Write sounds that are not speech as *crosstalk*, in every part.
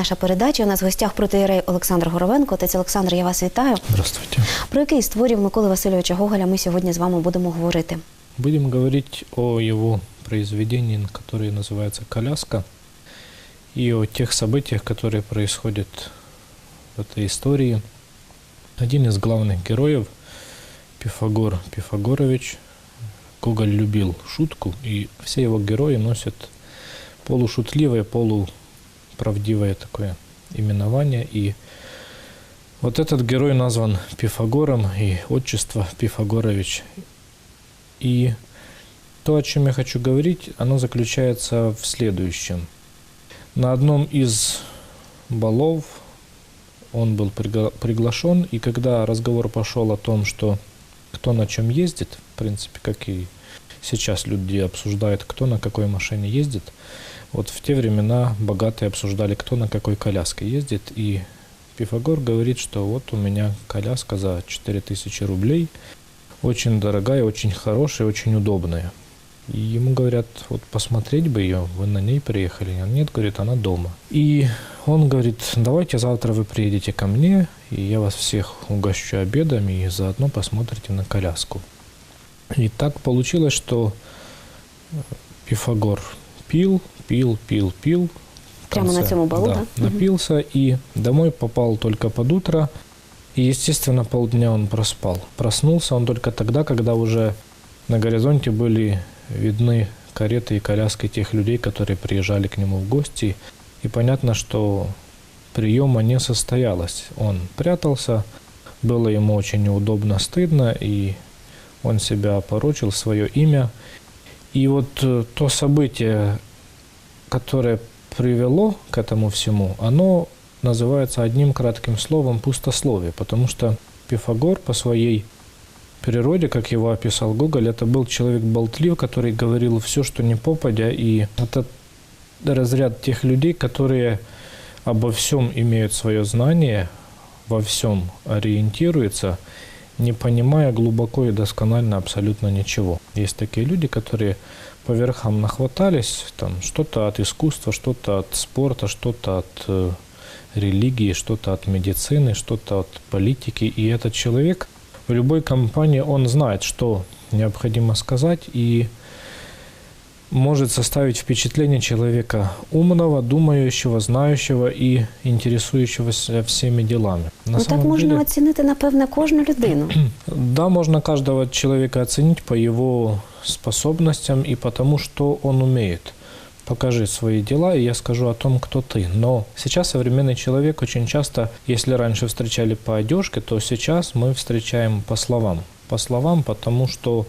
наша передача. У нас в гостях протиєрей Олександр Горовенко. Отець Олександр, я вас вітаю. Здравствуйте. Про який з творів Миколи Васильовича Гоголя ми сьогодні з вами будемо говорити? Будем говорить о его произведении, которое называется «Коляска», и о тех событиях, которые происходят в этой истории. Один из главных героев, Пифагор Пифагорович, Гоголь любил шутку, и все его герои носят полушутливое, полуправдивое такое именование. И вот этот герой назван Пифагором, и отчество Пифагорович. И то, о чем я хочу говорить, оно заключается в следующем. На одном из балов он был пригла- приглашен, и когда разговор пошел о том, что кто на чем ездит, в принципе, как и сейчас люди обсуждают, кто на какой машине ездит, вот в те времена богатые обсуждали, кто на какой коляске ездит, и Пифагор говорит, что вот у меня коляска за 4000 рублей, очень дорогая, очень хорошая, очень удобная. И ему говорят, вот посмотреть бы ее, вы на ней приехали. А нет, говорит, она дома. И он говорит, давайте завтра вы приедете ко мне, и я вас всех угощу обедами, и заодно посмотрите на коляску. И так получилось, что Пифагор пил, пил, пил, пил. Прямо на цьому балу, да? Мгм. Напился и домой попал только под утро. И, естественно, полдня он проспал. Проснулся он только тогда, когда уже на горизонте были видны кареты и коляски тех людей, которые приезжали к нему в гости. И понятно, что приема не состоялось. Он прятался, было ему очень неудобно, стыдно, и он себя опорочил, свое имя. И вот э, то событие, которое привело к этому всему, оно называется одним кратким словом пустословие, потому что Пифагор по своей природе, как его описал Гоголь, это был человек болтлив, который говорил все, что не попадя, и это разряд тех людей, которые обо всем имеют свое знание, во всем ориентируются, не понимая глубоко и досконально абсолютно ничего. Есть такие люди, которые по верхам нахватались, там что-то от искусства, что-то от спорта, что-то от э, религии, что-то от медицины, что-то от политики. И этот человек в любой компании, он знает, что необходимо сказать, и может составить впечатление человека умного, думающего, знающего и интересующегося всеми делами. На ну так можна деле- оцінити, напевне, кожну людину. *clears throat* да, можно каждого человека оценить по его способностям и по тому, что он умеет. Покажи свои дела, и я скажу о том, кто ты. Но сейчас современный человек очень часто, если раньше встречали по одежке, то сейчас мы встречаем по словам. По словам, потому что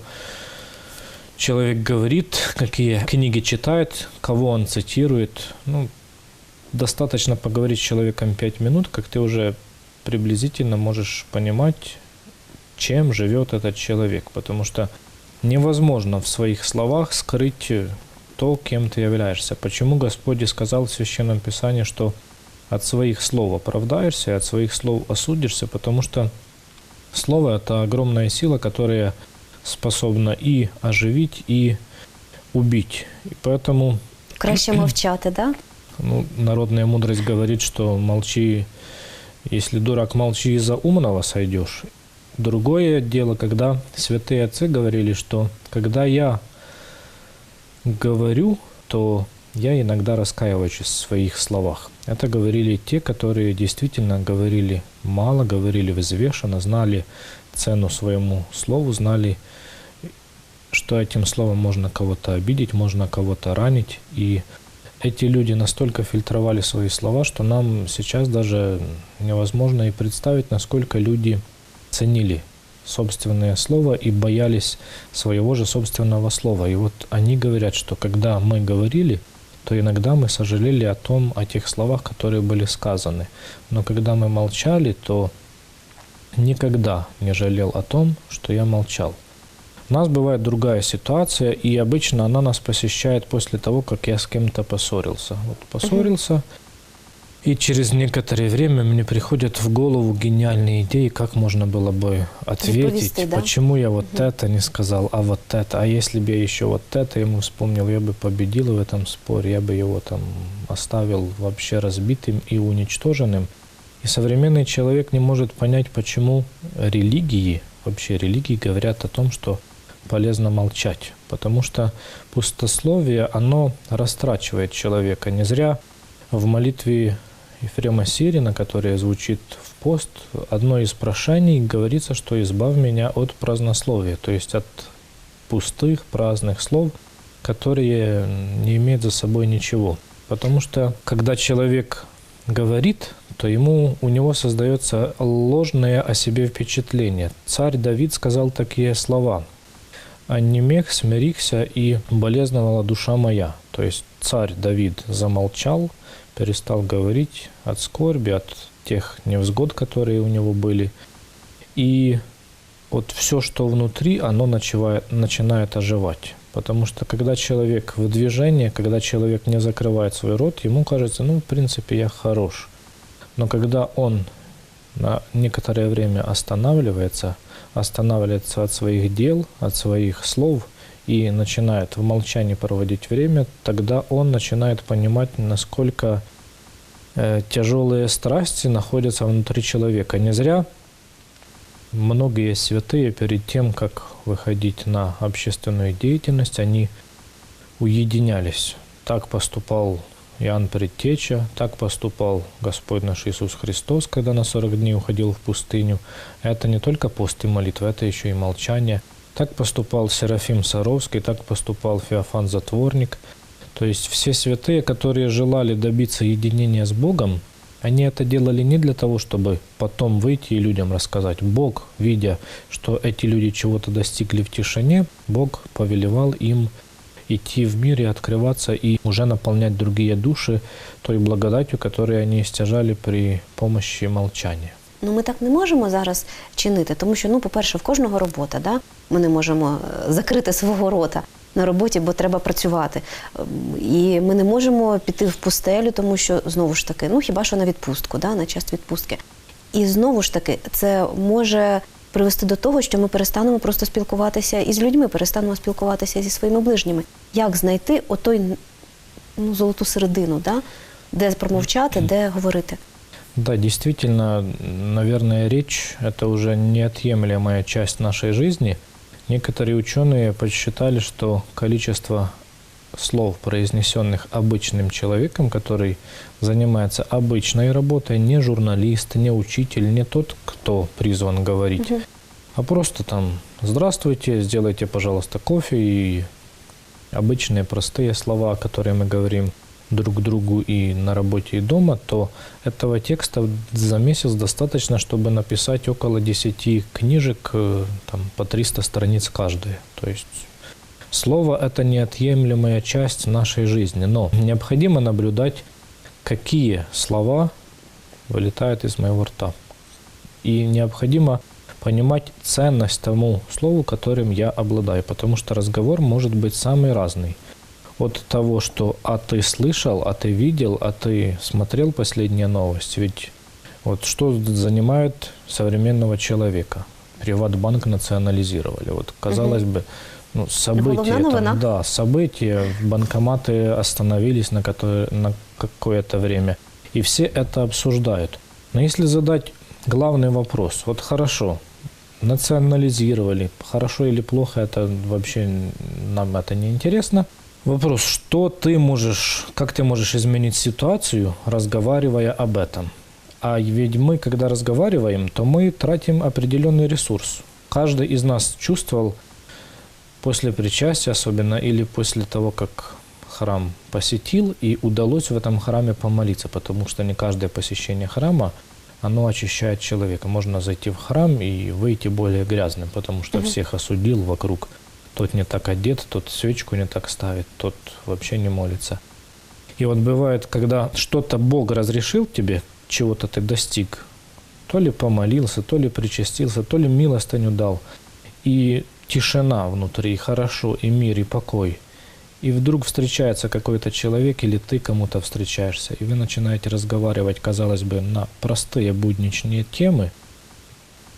человек говорит, какие книги читает, кого он цитирует. Ну, достаточно поговорить с человеком пять минут, как ты уже приблизительно можешь понимать, чем живет этот человек, потому что невозможно в своих словах скрыть то, кем ты являешься. Почему Господь и сказал в Священном Писании, что от своих слов оправдаешься, от своих слов осудишься, потому что слово – это огромная сила, которая способна и оживить, и убить. И поэтому Краще *clears throat* мовчати, да? ну, народная мудрость говорит, что молчи, если дурак, молчи из-за умного сойдешь. Другое дело, когда святые отцы говорили, что когда я говорю, то я иногда раскаиваюсь в своих словах. Это говорили те, которые действительно говорили мало, говорили взвешенно, знали цену своему слову, знали, что этим словом можно кого-то обидеть, можно кого-то ранить. И эти люди настолько фильтровали свои слова, что нам сейчас даже невозможно и представить, насколько люди ценили собственное слово и боялись своего же собственного слова. И вот они говорят, что когда мы говорили, то иногда мы сожалели о том, о тех словах, которые были сказаны. Но когда мы молчали, то никогда не жалел о том, что я молчал. У нас бывает другая ситуация, и обычно она нас посещает после того, как я с кем-то поссорился. Вот поссорился, И через некоторое время мне приходят в голову гениальные идеи, как можно было бы ответить, Відповісти, да? почему я вот это не сказал, а вот это. А если бы я еще вот это ему вспомнил, я бы победил в этом споре, я бы его там оставил вообще разбитым и уничтоженным. И современный человек не может понять, почему религии, вообще религии говорят о том, что полезно молчать. Потому что пустословие, оно растрачивает человека. Не зря в молитве Ефрема Сирина, которая звучит в пост, одно из прошений говорится, что «избавь меня от празднословия», то есть от пустых, праздных слов, которые не имеют за собой ничего. Потому что когда человек говорит, то ему, у него создается ложное о себе впечатление. Царь Давид сказал такие слова «Онемех, смирихся и болезновала душа моя». То есть царь Давид замолчал, перестал говорить от скорби, от тех невзгод, которые у него были. И вот все, что внутри, оно начинает, оживать. Потому что когда человек в движении, когда человек не закрывает свой рот, ему кажется, ну, в принципе, я хорош. Но когда он на некоторое время останавливается, останавливается от своих дел, от своих слов и начинает в молчании проводить время, тогда он начинает понимать, насколько э, тяжелые страсти находятся внутри человека. Не зря многие святые перед тем, как выходить на общественную деятельность, они уединялись. Так поступал Иоанн Предтеча, так поступал Господь наш Иисус Христос, когда на 40 дней уходил в пустыню. Это не только пост и молитва, это еще и молчание. Так поступал Серафим Саровский, так поступал Феофан Затворник. То есть все святые, которые желали добиться единения с Богом, они это делали не для того, чтобы потом выйти и людям рассказать. Бог, видя, что эти люди чего-то достигли в тишине, Бог повелевал им идти в мир и открываться и уже наполнять другие души той благодатью, которую они стяжали при помощи молчания. Ну, ми так не можемо зараз чинити, тому що, ну, по-перше, в кожного робота, да? Ми не можемо е, закрити свого рота на роботі, бо треба працювати. Ем, І ми не можемо піти в пустелю, тому що знову ж таки, ну хіба що на відпустку, да? на час відпустки. І знову ж таки, це може привести до того, що ми перестанемо просто спілкуватися із людьми, перестанемо спілкуватися зі своїми ближніми. Як знайти отой ну, золоту середину, да? де промовчати, де говорити? Да, действительно, наверное, речь – это уже неотъемлемая часть нашей жизни. Некоторые ученые подсчитали, что количество слов, произнесенных обычным человеком, который занимается обычной работой, не журналист, не учитель, не тот, кто призван говорить, а просто там «Здравствуйте, сделайте, пожалуйста, кофе» и обычные простые слова, которые мы говорим друг другу и на работе, и дома, то этого текста за месяц достаточно, чтобы написать около 10 книжек, э, там, по 300 страниц каждая. То есть слово – это неотъемлемая часть нашей жизни, но необходимо наблюдать, какие слова вылетают из моего рта. И необходимо понимать ценность тому слову, которым я обладаю, потому что разговор может быть самый разный – от того, что «а ты слышал», «а ты видел», «а ты смотрел последние новости». Ведь вот что занимает современного человека? Приватбанк национализировали. Вот казалось бы, ну, события, там, да, события, банкоматы остановились на, на какое-то время, и все это обсуждают. Но если задать главный вопрос, вот хорошо, национализировали, хорошо или плохо, это вообще нам это не интересно – Вопрос, что ты можешь, как ты можешь изменить ситуацию, разговаривая об этом? А ведь мы, когда разговариваем, то мы тратим определенный ресурс. Каждый из нас чувствовал после причастия особенно или после того, как храм посетил и удалось в этом храме помолиться, потому что не каждое посещение храма, оно очищает человека. Можно зайти в храм и выйти более грязным, потому что Мгм. всех осудил вокруг тот не так одет, тот свечку не так ставит, тот вообще не молится. И вот бывает, когда что-то Бог разрешил тебе, чего-то ты достиг, то ли помолился, то ли причастился, то ли милостыню дал, и тишина внутри, и хорошо, и мир, и покой. и вдруг встречается какой-то человек или ты кому-то встречаешься, и вы начинаете разговаривать, казалось бы, на простые будничные темы,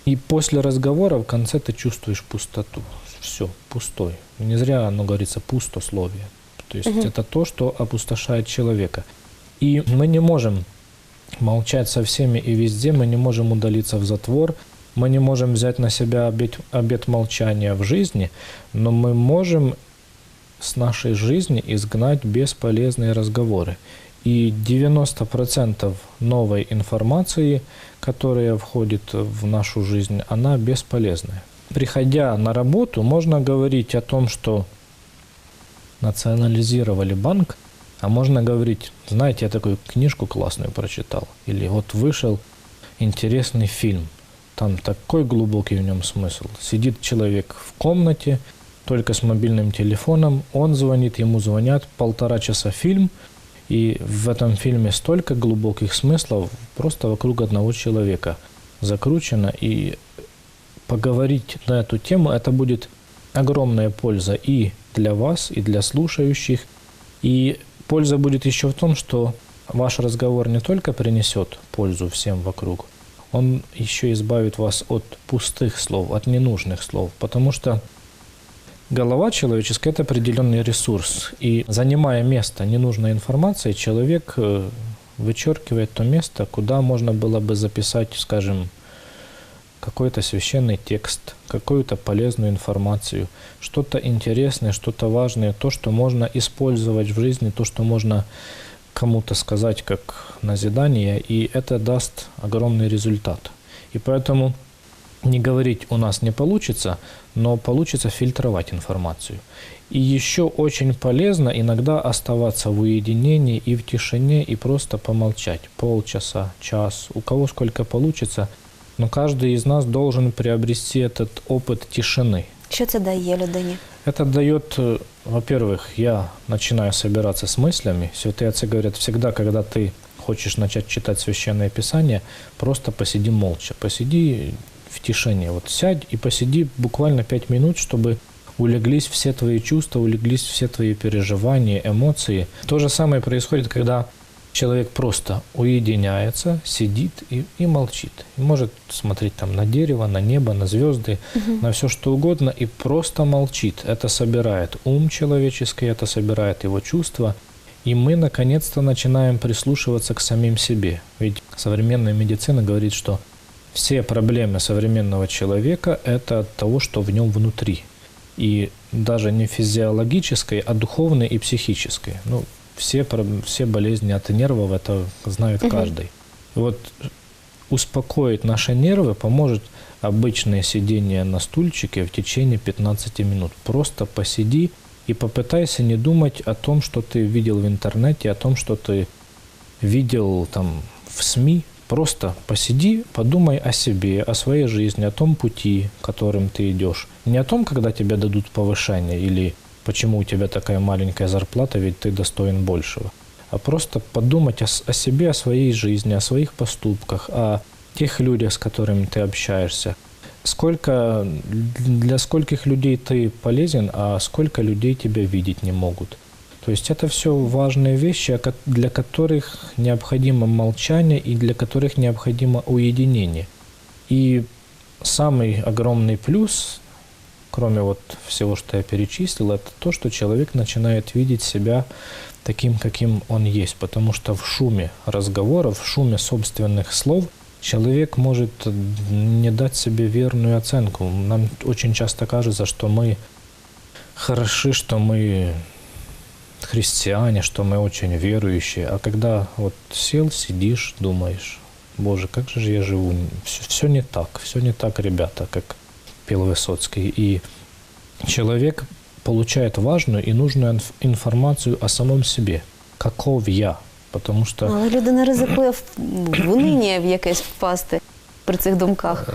и после разговора в конце ты чувствуешь пустоту. Все, пустой. Не зря оно говорится пустословие. То есть это то, что опустошает человека. И мы не можем молчать со всеми и везде, мы не можем удалиться в затвор, мы не можем взять на себя обет, обет молчания в жизни, но мы можем с нашей жизни изгнать бесполезные разговоры. И 90% новой информации, которая входит в нашу жизнь, она бесполезная. Приходя на работу, можно говорить о том, что национализировали банк, а можно говорить, знаете, я такую книжку классную прочитал, или вот вышел интересный фильм, там такой глубокий в нем смысл. Сидит человек в комнате, только с мобильным телефоном, он звонит, ему звонят, полтора часа фильм, и в этом фильме столько глубоких смыслов просто вокруг одного человека закручено, и поговорить на эту тему, это будет огромная польза и для вас, и для слушающих. И польза будет еще в том, что ваш разговор не только принесет пользу всем вокруг, он еще избавит вас от пустых слов, от ненужных слов, потому что голова человеческая – это определенный ресурс, и занимая место ненужной информации, человек э, вычеркивает то место, куда можно было бы записать, скажем, какой-то священный текст, какую-то полезную информацию, что-то интересное, что-то важное, то, что можно использовать в жизни, то, что можно кому-то сказать как назидание, и это даст огромный результат. И поэтому не говорить у нас не получится, но получится фильтровать информацию. И еще очень полезно иногда оставаться в уединении и в тишине и просто помолчать полчаса, час, у кого сколько получится – но каждый из нас должен приобрести этот опыт тишины. Що це дає людині? Это дает, э, во-первых, я начинаю собираться с мыслями. Святые отцы говорят, всегда, когда ты хочешь начать читать Священное Писание, просто посиди молча, посиди в тишине. Вот сядь и посиди буквально пять минут, чтобы улеглись все твои чувства, улеглись все твои переживания, эмоции. То же самое происходит, когда человек просто уединяется, сидит и, и молчит. И может смотреть там на дерево, на небо, на звезды, угу. на все что угодно и просто молчит. Это собирает ум человеческий, это собирает его чувства. И мы наконец-то начинаем прислушиваться к самим себе. Ведь современная медицина говорит, что все проблемы современного человека – это от того, что в нем внутри. И даже не физиологической, а духовной и психической. Ну, все, все болезни от нервов, это знает угу. каждый. Вот успокоить наши нервы поможет обычное сидение на стульчике в течение 15 минут. Просто посиди и попытайся не думать о том, что ты видел в интернете, о том, что ты видел там в СМИ. Просто посиди, подумай о себе, о своей жизни, о том пути, которым ты идешь. Не о том, когда тебе дадут повышение или почему у тебя такая маленькая зарплата, ведь ты достоин большего. А просто подумать о, о себе, о своей жизни, о своих поступках, о тех людях, с которыми ты общаешься. Сколько, для скольких людей ты полезен, а сколько людей тебя видеть не могут. То есть это все важные вещи, для которых необходимо молчание и для которых необходимо уединение. И самый огромный плюс кроме вот всего, что я перечислил, это то, что человек начинает видеть себя таким, каким он есть. Потому что в шуме разговоров, в шуме собственных слов человек может не дать себе верную оценку. Нам очень часто кажется, что мы хороши, что мы христиане, что мы очень верующие. А когда вот сел, сидишь, думаешь, Боже, как же я живу? Все, все не так, все не так, ребята, как пел Высоцкий. И человек получает важную и нужную информацию о самом себе. Каков я? Потому що... Але людина ризикує в, уныние в якесь впасти при цих думках.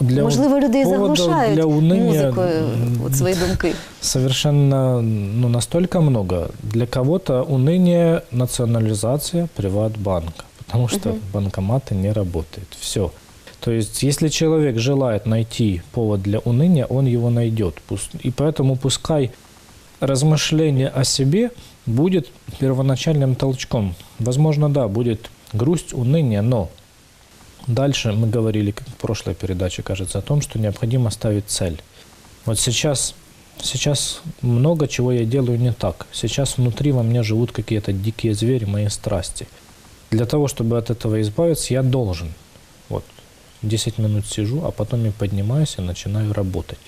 Для Можливо, людей заглушають для уныния, музикою от свої *laughs* думки. Совершенно ну, настолько много. Для кого-то уныние – национализация приватбанка, потому что угу. банкоматы не работают. Все. То есть, если человек желает найти повод для уныния, он его найдет. И поэтому пускай размышление о себе будет первоначальным толчком. Возможно, да, будет грусть, уныние, но дальше мы говорили как в прошлой передаче, кажется, о том, что необходимо ставить цель. Вот сейчас, сейчас много чего я делаю не так. Сейчас внутри во мне живут какие-то дикие звери, мои страсти. Для того, чтобы от этого избавиться, я должен. Вот 10 минут сижу, а потом я поднимаюсь и начинаю работать.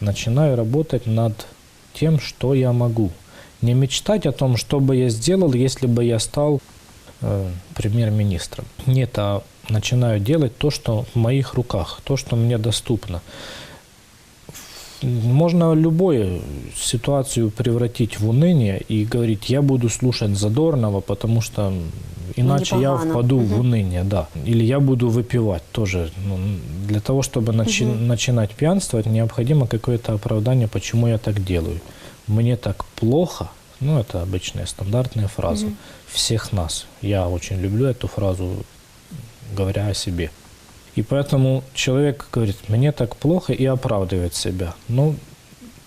Начинаю работать над тем, что я могу. Не мечтать о том, что бы я сделал, если бы я стал э, премьер-министром. Нет, а начинаю делать то, что в моих руках, то, что мне доступно. Можно любую ситуацию превратить в уныние и говорить, я буду слушать Задорнова, потому что иначе я впаду в уныние, да. Или я буду выпивать тоже. Ну, для того, чтобы начи- начинать пьянствовать, необходимо какое-то оправдание, почему я так делаю. Мне так плохо, ну это обычная стандартная фраза всех нас. Я очень люблю эту фразу, говоря о себе. И поэтому человек говорит, мне так плохо и оправдывает себя. Ну,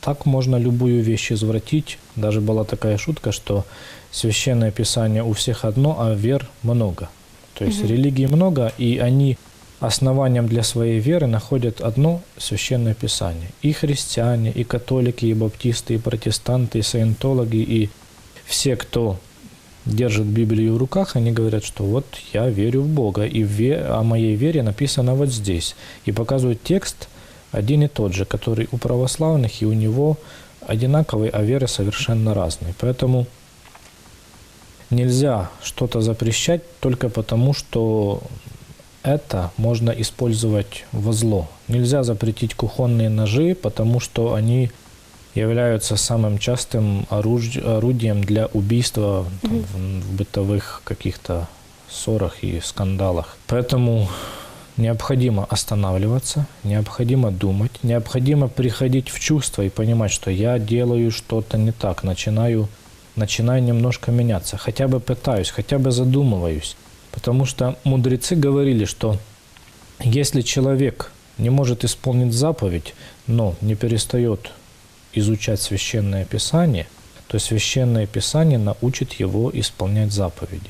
так можно любую вещь извратить. Даже была такая шутка, что священное писание у всех одно, а вер много. То есть религий много, и они основанием для своей веры находят одно священное писание. И христиане, и католики, и баптисты, и протестанты, и саентологи, и все, кто держит Библию в руках, они говорят, что вот я верю в Бога, и ве- о моей вере написано вот здесь. И показывают текст один и тот же, который у православных, и у него одинаковый, а веры совершенно разные. Поэтому нельзя что-то запрещать только потому, что это можно использовать во зло. Нельзя запретить кухонные ножи, потому что они являются самым частым оруж- орудием для убийства там, в, в бытовых каких-то ссорах и скандалах. Поэтому необходимо останавливаться, необходимо думать, необходимо приходить в чувство и понимать, что я делаю что-то не так, начинаю, начинаю немножко меняться, хотя бы пытаюсь, хотя бы задумываюсь. Потому что мудрецы говорили, что если человек не может исполнить заповедь, но не перестает изучать священное писание, то священное писание научит его исполнять заповеди.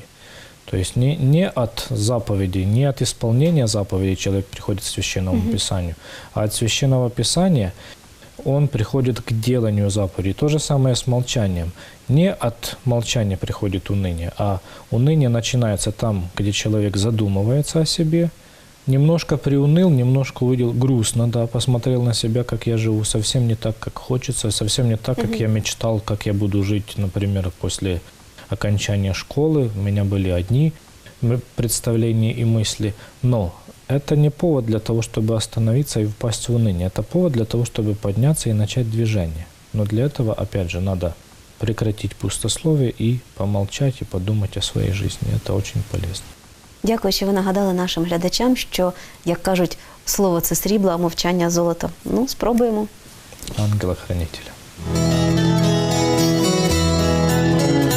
То есть не, не от заповедей, не от исполнения заповедей человек приходит к священному писанию, а от священного писания он приходит к деланию заповедей. То же самое с молчанием. Не от молчания приходит уныние, а уныние начинается там, где человек задумывается о себе, немножко приуныл, немножко увидел грустно, да, посмотрел на себя, как я живу, совсем не так, как хочется, совсем не так, как я мечтал, как я буду жить, например, после окончания школы. У меня были одни представления и мысли, но это не повод для того, чтобы остановиться и впасть в уныние. Это повод для того, чтобы подняться и начать движение. Но для этого, опять же, надо прекратить пустословие и помолчать и подумать о своей жизни. Это очень полезно. Дякую, що ви нагадали нашим глядачам, що, як кажуть, слово це срібло, а мовчання золото. Ну, спробуємо. Ангела-хранителя.